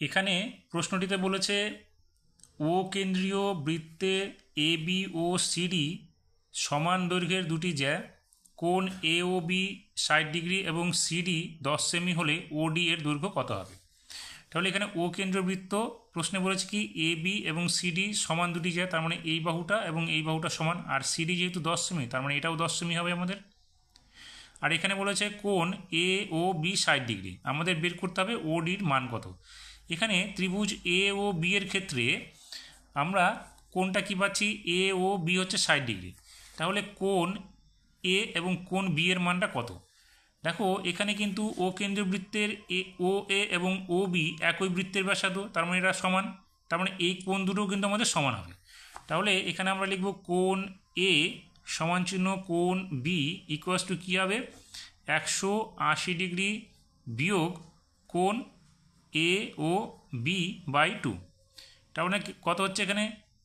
এখানে প্রশ্নটিতে বলেছে, ও কেন্দ্রীয় বৃত্তে এ বি ও সিডি সমান দৈর্ঘ্যের দুটি জ্যা। কোন এ ও বি ষাট ডিগ্রি এবং সিডি দশ সেমি হলে ওডি এর দৈর্ঘ্য কত হবে? তাহলে এখানে ও কেন্দ্রীয় বৃত্ত প্রশ্নে বলেছে কি এ বি এবং সিডি সমান দুটি জ্যা, তার মানে এই বাহুটা এবং এই বাহুটা সমান। আর সিডি যেহেতু দশ সেমি, তার মানে এটাও দশ সেমি হবে আমাদের। আর এখানে বলেছে কোন এ ও বি ষাট ডিগ্রি। আমাদের বের করতে হবে ওডির মান কত। এখানে ত্রিভুজ এ ও বি এর ক্ষেত্রে আমরা কোনটা কী পাচ্ছি? এ ও বি হচ্ছে ষাট ডিগ্রি। তাহলে কোন এ এবং কোন বি এর মানটা কত? দেখো, এখানে কিন্তু ও কেন্দ্রীয় বৃত্তের এ ও এ এবং ও বি একই বৃত্তের ব্যাসার্ধ, তার মানে এরা সমান। তার মানে এই কোন দুটো কিন্তু আমাদের সমান হবে। তাহলে এখানে আমরা লিখব কোন এ সমান চিহ্ন কোন বি ইকুয়াস টু কী হবে? একশো আশি ডিগ্রি বিয়োগ কোণ A O B by two তার মানে কত হচ্ছে এখানে?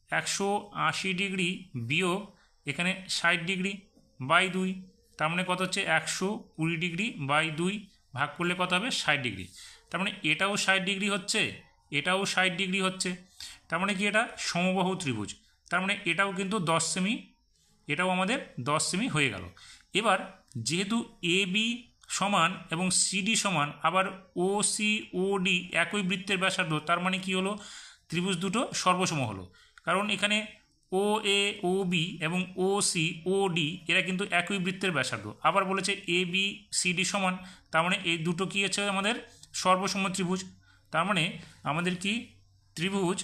একশো আশি ডিগ্রি বিয়োগ এখানে ষাট ডিগ্রি বাই দুই। তার মানে কত হচ্ছে? একশো কুড়ি ডিগ্রি বাই দুই ভাগ করলে কত হবে? ষাট ডিগ্রি। তার মানে এটাও ষাট ডিগ্রি হচ্ছে, এটাও ষাট ডিগ্রি হচ্ছে। তার মানে কি এটা? সমবাহু ত্রিভুজ। তার মানে এটাও কিন্তু দশ সেমি এটাও আমাদের দশ সেমি হয়ে গেল। এবার যেহেতু এ বি সমান এবং সিডি সমান, আবার ও সি ও ডি একই বৃত্তের ব্যাসার্ধ, তার মানে কি হলো? ত্রিভুজ দুটো সর্বসম হলো। কারণ এখানে ও এ ও বি এবং ও সি ও ডি এরা কিন্তু একই বৃত্তের ব্যাসার্ধ। আবার বলেছে এ বি সি ডি সমান, তার মানে এই দুটো কী আছে আমাদের? সর্বসম ত্রিভুজ। তার মানে আমাদের কি? ত্রিভুজ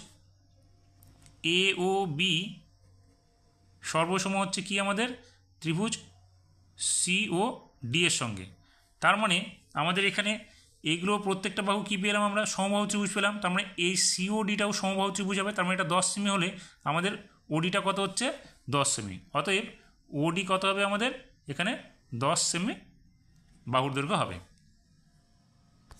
এ ও বি সর্বসম হচ্ছে কি আমাদের? ত্রিভুজ সি ও ডি এর সঙ্গে। তার মানে আমাদের এখানে এইগুলো প্রত্যেকটা বাহু কী পেলাম আমরা? সমবাহু ত্রিভুজ পেলাম। তার মানে এই সিওডিটাও সমবাহু ত্রিভুজ হবে। তার মানে এটা দশ সেমি হলে আমাদের ওডিটা কত হচ্ছে? দশ সেমি অতএব ওডি কত হবে আমাদের? এখানে দশ সেমি বাহুর দৈর্ঘ্য হবে।